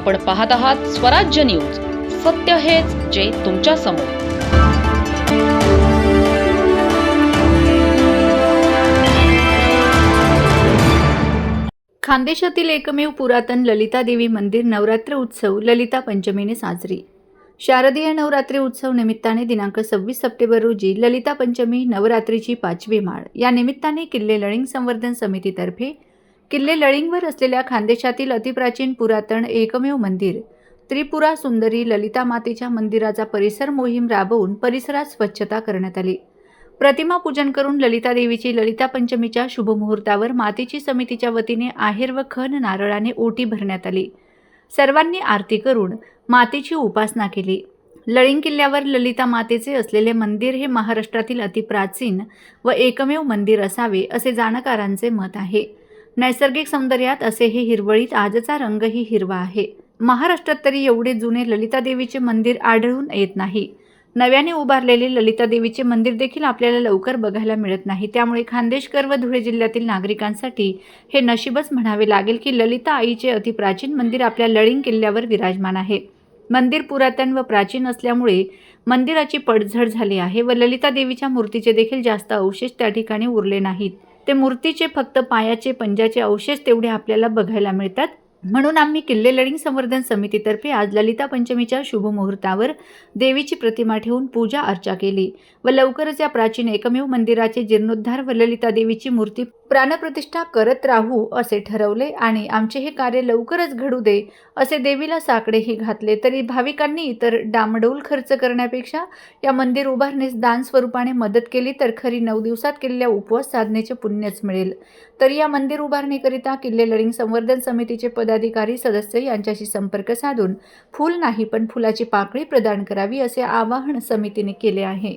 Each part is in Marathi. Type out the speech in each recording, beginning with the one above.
आपण पाहत आहात स्वराज्य न्यूज. सत्य हेच जे तुमच्यासमोर. खानदेशातील एकमेव पुरातन ललिता देवी मंदिर नवरात्र उत्सव ललिता पंचमीने साजरी. शारदीय नवरात्री उत्सव निमित्ताने दिनांक सव्वीस सप्टेंबर रोजी ललिता पंचमी नवरात्रीची पाचवी माळ. या निमित्ताने किल्ले लळिंग संवर्धन समितीतर्फे किल्ले लळिंगवर असलेल्या खानदेशातील अतिप्राचीन पुरातन एकमेव मंदिर. त्रिपुरा सुंदरी ललिता मातेच्या मंदिराचा परिसर मोहीम राबवून परिसरात स्वच्छता करण्यात आली. प्रतिमा पूजन करून ललिता देवीची ललिता पंचमीच्या शुभमुहूर्तावर मातेची समितीच्या वतीने आहेर व खन नारळाने ओटी भरण्यात आली. सर्वांनी आरती करून मातेची उपासना केली. लळिंग किल्ल्यावर ललिता मातेचे असलेले मंदिर हे महाराष्ट्रातील अतिप्राचीन व एकमेव मंदिर असावे असे जाणकारांचे मत आहे. नैसर्गिक सौंदर्यात असे हे हिरवळीत आजचा रंगही हिरवा आहे. महाराष्ट्रात तरी एवढे जुने ललिता देवीचे मंदिर आढळून येत नाही. नव्याने उभारलेले ललिता देवीचे मंदिर देखील आपल्याला लवकर बघायला मिळत नाही. त्यामुळे खानदेशकर व धुळे जिल्ह्यातील नागरिकांसाठी हे नशीबच म्हणावे लागेल की ललिता आईचे अतिप्राचीन मंदिर आपल्या लळिंग किल्ल्यावर विराजमान आहे. मंदिर पुरातन व प्राचीन असल्यामुळे मंदिराची पडझड झाली आहे व ललिता देवीच्या मूर्तीचे देखील जास्त अवशेष त्या ठिकाणी उरले नाहीत. ते मूर्तीचे फक्त पायाचे पंजाचे अवशेष तेवढे आपल्याला बघायला मिळतात. म्हणून आम्ही किल्ले लढिंग संवर्धन समितीतर्फे आज ललिता पंचमीच्या शुभमुहूर्तावर देवीची प्रतिमा ठेवून पूजा अर्चा केली व लवकरच या प्राचीन एकमेव मंदिराचे जीर्णोद्धार व ललिता देवीची मूर्ती प्राणप्रतिष्ठा करत राहू असे ठरवले आणि आमचे हे कार्य लवकरच घडू दे असे देवीला साकडेही घातले. तरी भाविकांनी इतर डामडौल खर्च करण्यापेक्षा या मंदिर उभारणीस दान स्वरूपाने मदत केली तर खरी नऊ दिवसात केलेल्या उपवास साधनेचे पुण्यच मिळेल. तर या मंदिर उभारणीकरिता किल्ले लढिंग संवर्धन समितीचे पदाधिकारी सदस्य यांच्याशी संपर्क साधून फूल नाही पण फुलाची पाकळी प्रदान करावी असे आवाहन समितीने केले आहे.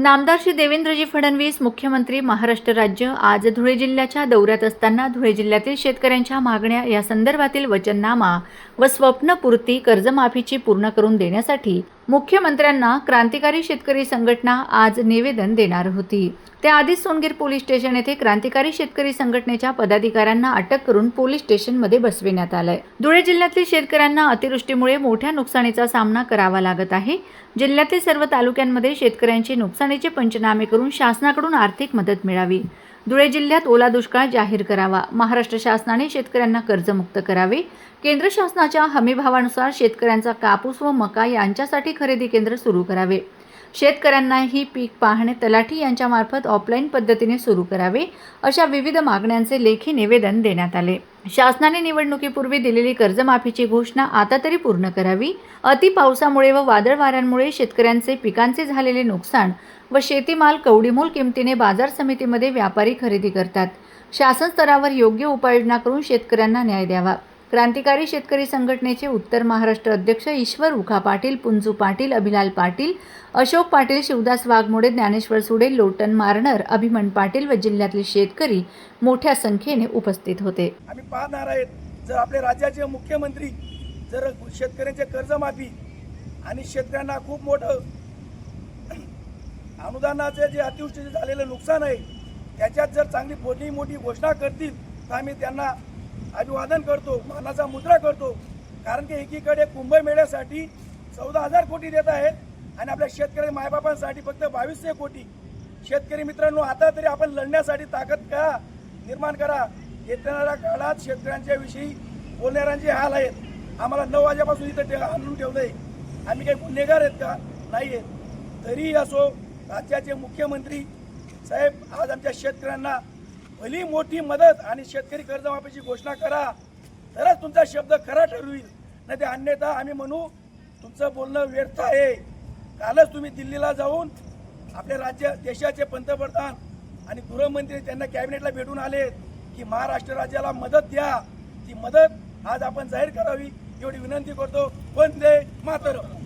नामदार श्री देवेंद्रजी फडणवीस मुख्यमंत्री महाराष्ट्र राज्य आज धुळे जिल्ह्याच्या दौऱ्यात असताना धुळे जिल्ह्यातील शेतकऱ्यांच्या मागण्या या संदर्भातील वचननामा व स्वप्नपूर्ती कर्जमाफीची पूर्ण करून देण्यासाठी मुख्यमंत्र्यांना क्रांतिकारी शेतकरी संघटना आज निवेदन देणार होती. त्याआधीच सोनगीर पोलीस स्टेशन येथे क्रांतिकारी शेतकरी संघटनेच्या पदाधिकाऱ्यांना अटक करून पोलीस स्टेशनमध्ये बसविण्यात आलंय. धुळे जिल्ह्यातील शेतकऱ्यांना अतिवृष्टीमुळे मोठ्या नुकसानीचा सामना करावा लागत आहे. जिल्ह्यातील सर्व तालुक्यांमध्ये शेतकऱ्यांचे नुकसानीचे पंचनामे करून शासनाकडून आर्थिक मदत मिळावी. धुळे जिल्ह्यात ओला दुष्काळ जाहीर करावा. महाराष्ट्र शासनाने शेतकऱ्यांना कर्जमुक्त करावे. केंद्र शासनाच्या हमीभावानुसार शेतकऱ्यांचा कापूस व मका यांच्यासाठी खरेदी केंद्र सुरू करावे. शेतकऱ्यांनाही पीक पाहणे तलाठी यांच्यामार्फत ऑफलाईन पद्धतीने सुरू करावे अशा विविध मागण्यांचे लेखी निवेदन देण्यात आले. शासनाने निवडणुकीपूर्वी दिलेली कर्जमाफीची घोषणा आता तरी पूर्ण करावी. अति पावसामुळे व वादळ वाऱ्यांमुळे शेतकऱ्यांचे पिकांचे झालेले नुकसान व शेतीमाल कवडीमोल किमतीने बाजार समितीमध्ये व्यापारी खरेदी करतात. शासन स्तरावर योग्य उपाययोजना करून शेतकऱ्यांना न्याय द्यावा. क्रांतिकारी शेतकरी संघटनेचे उत्तर महाराष्ट्र अध्यक्ष ईश्वर उखा पाटील पुंजू पाटील अभिलाल पाटील अशोक पाटील शिवदास वाघमोडे ज्ञानेश्वर सुडे लोटन मारनर अभिमन पाटील व जिल्ह्यातील शेतकरी मोठ्या संख्येने उपस्थित होते. आम्ही पाहणार आहेत जर आपले राज्याचे मुख्यमंत्री जर शेतकऱ्यांचे कर्जमाफी आणि शेतकऱ्यांना खूप मोठं अनुदानाचे जे अतिवृष्टीचे झालेलं नुकसान आहे त्याच्यात जर चांगली मोठी मोठी घोषणा करतील तर आम्ही त्यांना अभिवादन करतो मानाचा मुद्रा करतो. कारण की एकीकडे कुंभमेळ्यासाठी चौदा हजार कोटी देत आहेत आणि आपल्या शेतकरी मायबापांसाठी फक्त बावीसशे कोटी. शेतकरी मित्रांनो आता तरी आपण लढण्यासाठी ताकद करा निर्माण करा? येणाऱ्या काळात शेतकऱ्यांच्या विषयी बोलणाऱ्यांचे हाल आहेत. आम्हाला नऊ वाजेपासून इथं आणून आणून ठेवलंय. आम्ही काही गुन्हेगार आहेत का? नाही आहेत. तरीही असो राज्याचे मुख्यमंत्री साहेब आज आमच्या शेतकऱ्यांना भली मोठी मदत आणि शेतकरी कर्जमाफीची घोषणा करा तरच तुमचा शब्द खरा ठरविल. नाही ते अन्यथा आम्ही म्हणू तुमचं बोलणं व्यर्थ आहे. कालच तुम्ही दिल्लीला जाऊन आपल्या राज्य देशाचे पंतप्रधान आणि गृहमंत्री त्यांना कॅबिनेटला भेटून आले की महाराष्ट्र राज्याला मदत द्या. ती मदत आज आपण जाहीर करावी एवढी विनंती करतो. वंदे मातरम.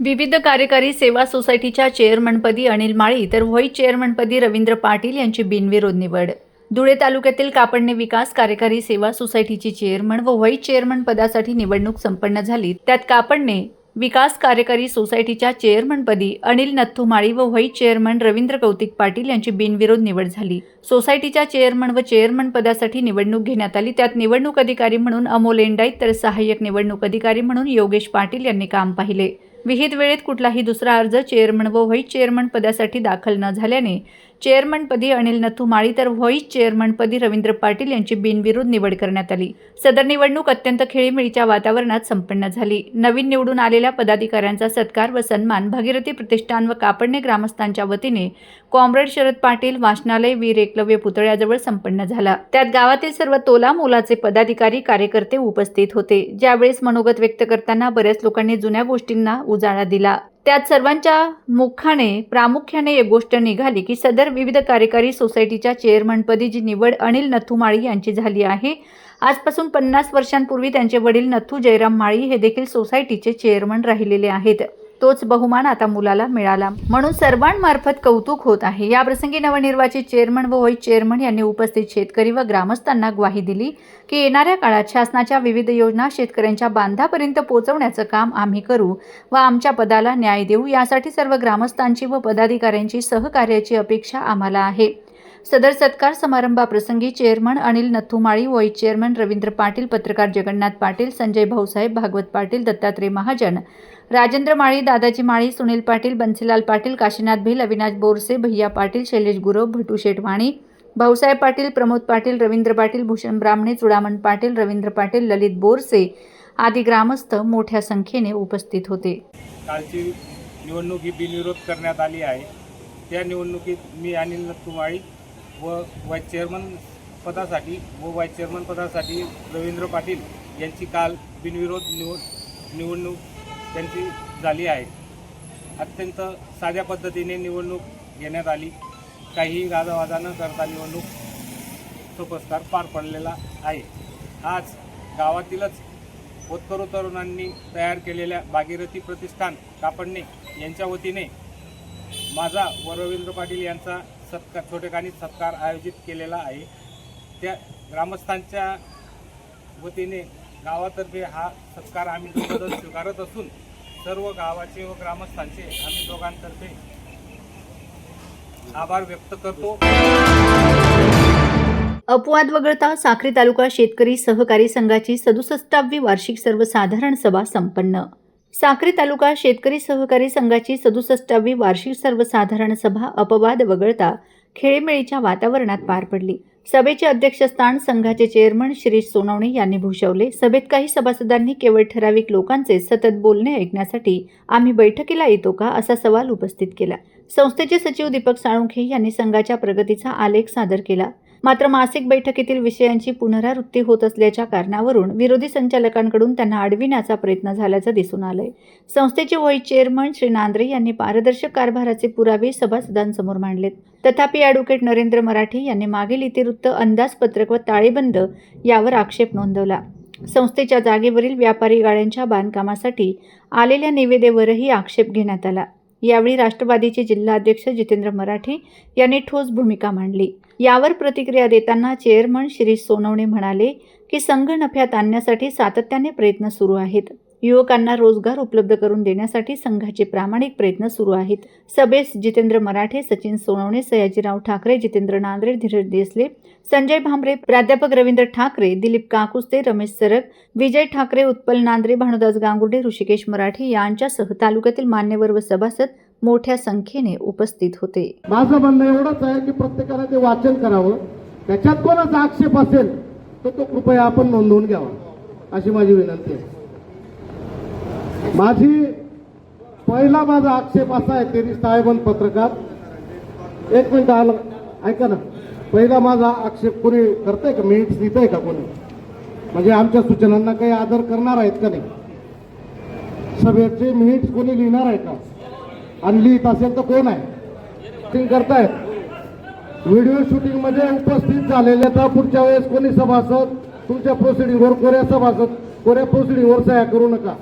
विविध कार्यकारी सेवा सोसायटीच्या चेअरमनपदी अनिल माळी तर व्हाईस चेअरमनपदी रवींद्र पाटील यांची बिनविरोध निवड. धुळे तालुक्यातील कापडणे विकास कार्यकारी सेवा सोसायटीची चेअरमन व व्हाईस चेअरमन पदासाठी निवडणूक संपन्न झाली. त्यात कापडणे विकास कार्यकारी सोसायटीच्या चेअरमनपदी अनिल नथ्थुमाळी व व्हाईस चेअरमन रवींद्र कौतिक पाटील यांची बिनविरोध निवड झाली. सोसायटीच्या चेअरमन व चेअरमन पदासाठी निवडणूक घेण्यात आली. त्यात निवडणूक अधिकारी म्हणून अमोल एंडाईत तर सहाय्यक निवडणूक अधिकारी म्हणून योगेश पाटील यांनी काम पाहिले. विहित वेळेत कुठलाही दुसरा अर्ज चेअरमन व व्हाईस चेअरमन पदासाठी दाखल न झाल्याने चेअरमनपदी अनिल नथू माळी तर व्हॉईस चेअरमनपदी रवींद्र पाटील यांची बिनविरोध निवड करण्यात आली. सदर निवडणूक अत्यंत खेळीमेळीच्या वातावरणात संपन्न झाली. नवीन निवडून आलेल्या पदाधिकाऱ्यांचा सत्कार व सन्मान भागीरथी प्रतिष्ठान व कापडणे ग्रामस्थांच्या वतीने कॉम्रेड शरद पाटील वाचनालय वीर एकलव्य पुतळ्याजवळ संपन्न झाला. त्यात गावातील सर्व तोला मोलाचे पदाधिकारी कार्यकर्ते उपस्थित होते. ज्यावेळेस मनोगत व्यक्त करताना बऱ्याच लोकांनी जुन्या गोष्टींना उजाळा दिला. त्यात सर्वांच्या मुखाने प्रामुख्याने एक गोष्ट निघाली की सदर विविध कार्यकारी सोसायटीच्या चेअरमनपदी जी निवड अनिल नथू माळी यांची झाली आहे आजपासून पन्नास वर्षांपूर्वी त्यांचे वडील नथू जयराम माळी हे देखील सोसायटीचे चेअरमन राहिलेले आहेत. तोच बहुमान आता मुलाला मिळाला. म्हणून सर्वांमार्फत कौतुक होत आहे. या प्रसंगी नवनिर्वाचित चेअरमन व व्हाईस चेअरमन यांनी उपस्थित शेतकरी व ग्रामस्थांना ग्वाही दिली की येणाऱ्या काळात शासनाच्या विविध योजना शेतकऱ्यांच्या बांधापर्यंत पोहोचवण्याचं काम आम्ही करू व आमच्या पदाला न्याय देऊ. यासाठी सर्व ग्रामस्थांची व पदाधिकाऱ्यांची सहकार्याची अपेक्षा आम्हाला आहे. सदर सत्कार समारंभाप्रसंगी chairman Anil Nathumali vice chairman Ravindra Patil पत्रकार जगन्नाथ पाटील संजय भाऊसाहेब भागवत पाटील दत्तात्रय महाजन राजेंद्र माळी दादाजी माळी सुनील पाटील बन्सीलाल पाटील काशीनाथ भिल अविनाश बोरसे भैया पाटील शैलेश गुरव भटू शेटवाणी भाऊसाहेब पाटील प्रमोद पाटील रवींद्र पाटील भूषण ब्राह्मणे चुडामण पाटील रवींद्र पाटील ललित बोरसे आदी ग्रामस्थ मोठ्या संख्येने उपस्थित होते. कालची निवडणूक ही बिनविरोध करण्यात आली आहे. त्या निवडणुकीत मी अनिल नथुमाळी व वाईस चेअरमन पदासाठी व वाईस चेअरमन पदासाठी रवींद्र पाटील यांची काल बिनविरोध निवड निवडणूक त्यांची झाली आहे. अत्यंत साध्या पद्धतीने निवडणूक घेण्यात आली. काही गाजावाजा न करता निवडणूक सोपस्कार पार पडलेला आहे. आज गावातीलच होतकरू तरुणांनी तयार केलेल्या भागीरथी प्रतिष्ठान कापडणे यांच्या वतीने माझा व रवींद्र पाटील यांचा सत्कार छोटेखानी सत्कार आयोजित केलेला आहे. त्या ग्रामस्थांच्या वतीने गावातर्फे हा सत्कार आम्ही दोघं स्वीकारत असून सर्व गावाचे व ग्रामस्थांचे आम्ही दोघांतर्फे आभार व्यक्त करतो. अपवाद वगळता साखरी तालुका शेतकरी सहकारी संघाची सदुसष्टावी वार्षिक सर्वसाधारण सभा संपन्न. साक्री तालुका शेतकरी सहकारी संघाची सदुसष्टावी वार्षिक सर्वसाधारण सभा अपवाद वगळता खेळीमेळीच्या वातावरणात पार पडली. सभेचे अध्यक्षस्थान संघाचे चेअरमन श्री सोनवणे यांनी भूषवले. सभेत काही सभासदांनी केवळ ठराविक लोकांचे सतत बोलणे ऐकण्यासाठी आम्ही बैठकीला येतो का असा सवाल उपस्थित केला. संस्थेचे सचिव दीपक साळुंखे यांनी संघाच्या प्रगतीचा आलेख सादर केला. मात्र मासिक बैठकीतील विषयांची पुनरावृत्ती होत असल्याच्या कारणावरून विरोधी संचालकांकडून त्यांना अडविण्याचा प्रयत्न झाल्याचं दिसून आलंय. संस्थेचे व्हाईस चेअरमन श्री नांद्रे यांनी पारदर्शक कारभाराचे पुरावे सभासदांसमोर मांडलेत. तथापि ॲडव्होकेट नरेंद्र मराठे यांनी मागील इतिवृत्त अंदाजपत्रक व ताळेबंद यावर आक्षेप नोंदवला. संस्थेच्या जागेवरील व्यापारी गाड्यांच्या बांधकामासाठी आलेल्या निवेदेवरही आक्षेप घेण्यात आला. यावेळी राष्ट्रवादीचे जिल्हाध्यक्ष जितेंद्र मराठे यांनी ठोस भूमिका मांडली. यावर प्रतिक्रिया देताना चेअरमन श्री सोनवणे म्हणाले की संघ नफ्यात आणण्यासाठी सातत्याने प्रयत्न सुरू आहेत. युवकांना रोजगार उपलब्ध करून देण्यासाठी संघाचे प्रामाणिक प्रयत्न सुरू आहेत. सभेस जितेंद्र मराठे सचिन सोनवणे सयाजीराव ठाकरे जितेंद्र नांद्रे धीरज देसले संजय भांबरे प्राध्यापक रवींद्र ठाकरे दिलीप काकुस्ते रमेश सरक विजय ठाकरे उत्पल नांद्रे भानुदास गांगुर्डे ऋषिकेश मराठे यांच्यासह तालुक्यातील मान्यवर व सभासद मोठ्या संख्येने उपस्थित होते. माझं म्हणणं एवढंच आहे की प्रत्येकाने ते वाचन करावं. त्याच्यात कोणाचा आक्षेप असेल तर तो कृपया आपण नोंदवून घ्यावा अशी माझी विनंती आहे. माझी पहिला माझा आक्षेप असा आहे तेरी साहेबन पत्रकार. एक मिनिट आलं ऐका ना. पहिला माझा आक्षेप कोणी करतंय का? मिनिट्स लिहितंय का कोणी? म्हणजे आमच्या सूचनांना काही आदर करणार आहेत का नाही? सभेचे मिनिट्स कोणी लिहिणार आहे का? आणली असेल तर कोण आहे? शूटिंग करतायत व्हिडिओ शूटिंगमध्ये उपस्थित झालेले तर पुढच्या वेळेस कोणी सभासद? तुमच्या प्रोसिडिंगवर कोऱ्या सभासद? कोऱ्या प्रोसिडिंगवर सह्या करू नका.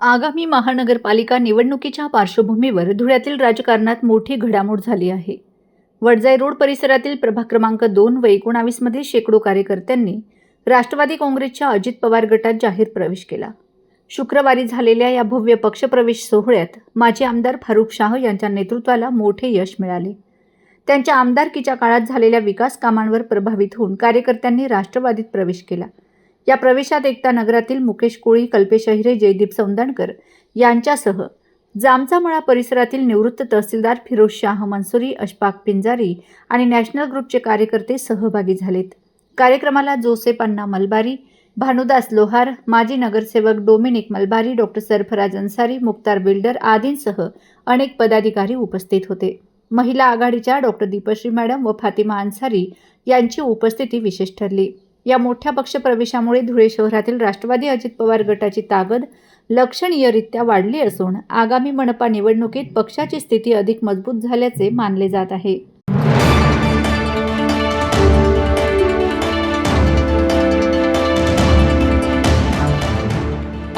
आगामी महानगरपालिका निवडणुकीच्या पार्श्वभूमीवर धुळ्यातील राजकारणात मोठी घडामोड झाली आहे. वडजाई रोड परिसरातील प्रभाग क्रमांक दोन व एकोणावीसमध्ये शेकडो कार्यकर्त्यांनी राष्ट्रवादी काँग्रेसच्या अजित पवार गटात जाहीर प्रवेश केला. शुक्रवारी झालेल्या या भव्य पक्षप्रवेश सोहळ्यात माजी आमदार फारुख शाह यांच्या नेतृत्वाला मोठे यश मिळाले. त्यांच्या आमदारकीच्या काळात झालेल्या विकास कामांवर प्रभावित होऊन कार्यकर्त्यांनी राष्ट्रवादीत प्रवेश केला. या प्रवेशात एकता नगरातील मुकेश कोळी कल्पेश अहिरे जयदीप सौंदणकर यांच्यासह जामचामळा परिसरातील निवृत्त तहसीलदार फिरोज शाह मंसुरी अशफाक पिंजारी आणि नॅशनल ग्रुपचे कार्यकर्ते सहभागी झालेत. कार्यक्रमाला जोसेफ अण्णा मलबारी भानुदास लोहार माजी नगरसेवक Dominic Malbari doctor Sarfaraz Ansari Mukhtar builder आदींसह अनेक पदाधिकारी उपस्थित होते. महिला आघाडीच्या डॉक्टर दीपश्री मॅडम व फातिमा अन्सारी यांची उपस्थिती विशेष ठरली. या मोठ्या पक्षप्रवेशामुळे धुळे शहरातील राष्ट्रवादी अजित पवार गटाची ताकद लक्षणीयरित्या वाढली असून आगामी मनपा निवडणुकीत पक्षाची स्थिती अधिक मजबूत झाल्याचे मानले जात आहे.